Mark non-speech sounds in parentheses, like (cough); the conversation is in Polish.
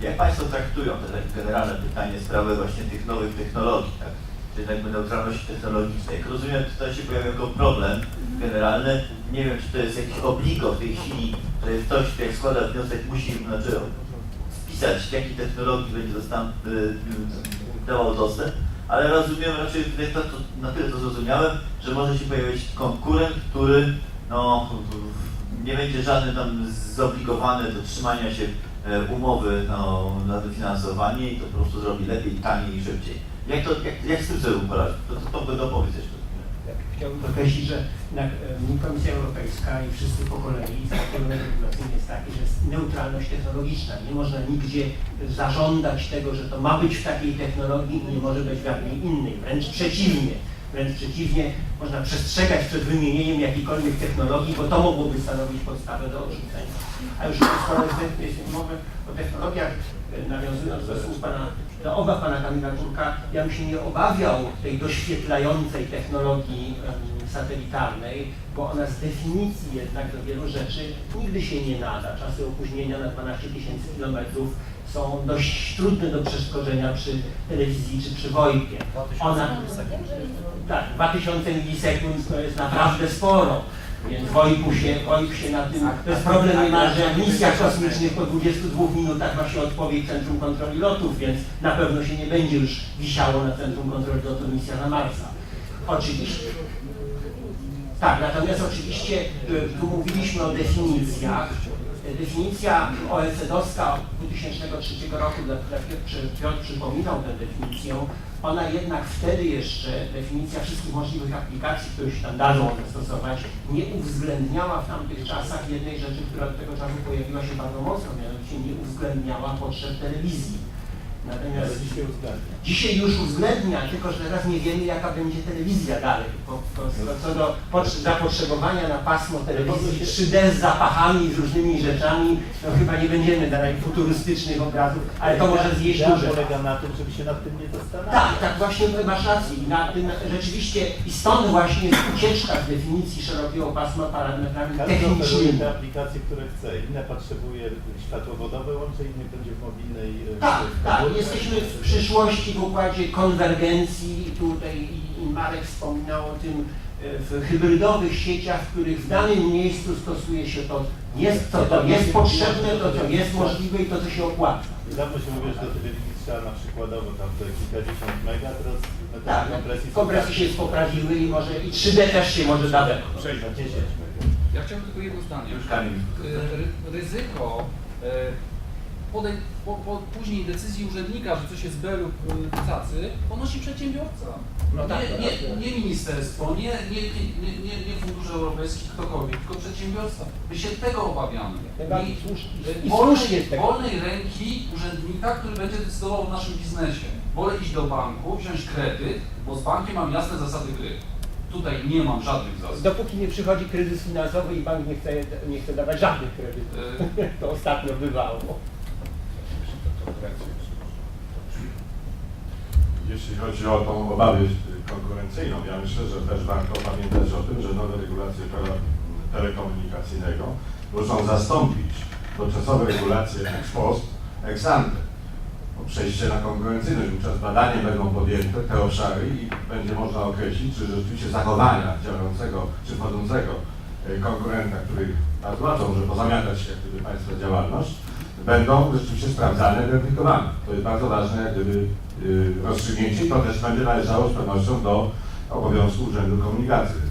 Jak Państwo traktują te takie generalne pytanie, sprawę właśnie tych nowych technologii, tak? Czyli jakby neutralności technologicznej. Jak rozumiem, tutaj się pojawia jako problem generalny. Nie wiem, czy to jest jakieś obligo w tej chwili, że ktoś, jak składa wniosek, musi znaczy, wpisać, jakiej technologii będzie dostęp, y, dawał dostęp, ale rozumiem raczej to, to, na tyle to zrozumiałem, że może się pojawić konkurent, który no, nie będzie żadny tam zobligowany do trzymania się umowy no, na dofinansowanie i to po prostu zrobi lepiej, taniej i szybciej. Jak, to, jak, jak z tym sobie uporać? To, to, to, to dopowiedz jeszcze. Chciałbym podkreślić, że em, Komisja Europejska i wszyscy po kolei kierunek regulacyjny jest taki, że jest neutralność technologiczna. Nie można nigdzie zażądać tego, że to ma być w takiej technologii i nie może być w żadnej innej. Wręcz przeciwnie. Wręcz przeciwnie, można przestrzegać przed wymienieniem jakiejkolwiek technologii, bo to mogłoby stanowić podstawę do odrzucenia. A już skoro jest- mowa o technologiach, e, nawiązując do słów pana, do obaw pana Kamila Czurka, ja bym się nie obawiał tej doświetlającej technologii satelitarnej, bo ona z definicji jednak do wielu rzeczy nigdy się nie nada. Czasy opóźnienia na 12 tysięcy kilometrów są dość trudne do przeskoczenia przy telewizji czy przy Wojpie. Ona, tak, 2000 milisekund to jest naprawdę sporo. Więc WOIP się, WOIP się na tym, to jest problem niemalże w misjach kosmicznych po 22 minutach ma się odpowiedź Centrum Kontroli Lotów, więc na pewno się nie będzie już wisiało na Centrum Kontroli Lotów misja na Marsa. Oczywiście. Tak, natomiast oczywiście y, tu mówiliśmy o definicjach. Definicja OECD-owska 2003 roku, dla która Piotr, przypominał tę definicję, ona jednak wtedy jeszcze, definicja wszystkich możliwych aplikacji, które się tam dadzą zastosować, nie uwzględniała w tamtych czasach jednej rzeczy, która od tego czasu pojawiła się bardzo mocno, mianowicie nie uwzględniała potrzeb telewizji. Natomiast dzisiaj uwzględnia. Dzisiaj już uwzględnia, tylko że teraz nie wiemy, jaka będzie telewizja dalej. Bo, co- do potrze- zapotrzebowania na pasmo telewizji 3D z zapachami, z różnymi rzeczami, no chyba nie będziemy dalej futurystycznych obrazów, ale to może zjeść Idea duże. polega na tym, żeby się nad tym nie zastanawiać. Tak, tak właśnie masz rację. Na tym rzeczywiście i stąd właśnie jest ucieczka z definicji szerokiego pasma parametrami Każdy technicznymi. te aplikacje, które chce. Inne potrzebuje światłowodowe łącze, inny będzie w mobilnej... e, Tak, w tak. Jesteśmy w przyszłości w układzie konwergencji. Tutaj Marek wspominał o tym e, w hybrydowych sieciach, w których w danym miejscu stosuje się to, jest, co to jest potrzebne, to co jest możliwe i to co się opłaca. Dawno się mówiło, że do telewizji trzeba na przykładowo tam te kilkadziesiąt mega, teraz metody Tak, kompresji są kompresje się poprawiły i może i 3D też się może da. Przejść na 10 mega. Ja chciałbym tylko jedno zdanie. Ry- Ryzyko y, podej, po, po później decyzji urzędnika, że coś jest B lub y, cacy, ponosi przedsiębiorca. No tak, nie, nie, nie ministerstwo, nie, nie, nie, nie, nie fundusze europejskie, ktokolwiek, tylko przedsiębiorca. My się tego obawiamy. I, y, I wolnej, wolnej ręki urzędnika, który będzie decydował o naszym biznesie. Wolę iść do banku, wziąć kredyt, bo z bankiem mam jasne zasady gry. Tutaj nie mam żadnych zasad. Dopóki nie przychodzi kryzys finansowy i bank nie chce, nie chce dawać żadnych kredytów. Y, (laughs) To ostatnio bywało. Jeśli chodzi o tą obawę konkurencyjną, ja myślę, że też warto pamiętać o tym, że nowe regulacje telekomunikacyjnego muszą zastąpić dotychczasowe regulacje ex post, ex ante. Przejście na konkurencyjność, wówczas badania będą podjęte, te obszary i będzie można określić, czy rzeczywiście zachowania działającego czy wchodzącego e, konkurenta, który bardzo łatwo może pozamiatać jak gdyby państwa działalność, będą rzeczywiście sprawdzane, weryfikowane. To jest bardzo ważne gdyby y, rozstrzygnięcie i to też będzie należało z pewnością do obowiązku Urzędu Komunikacji.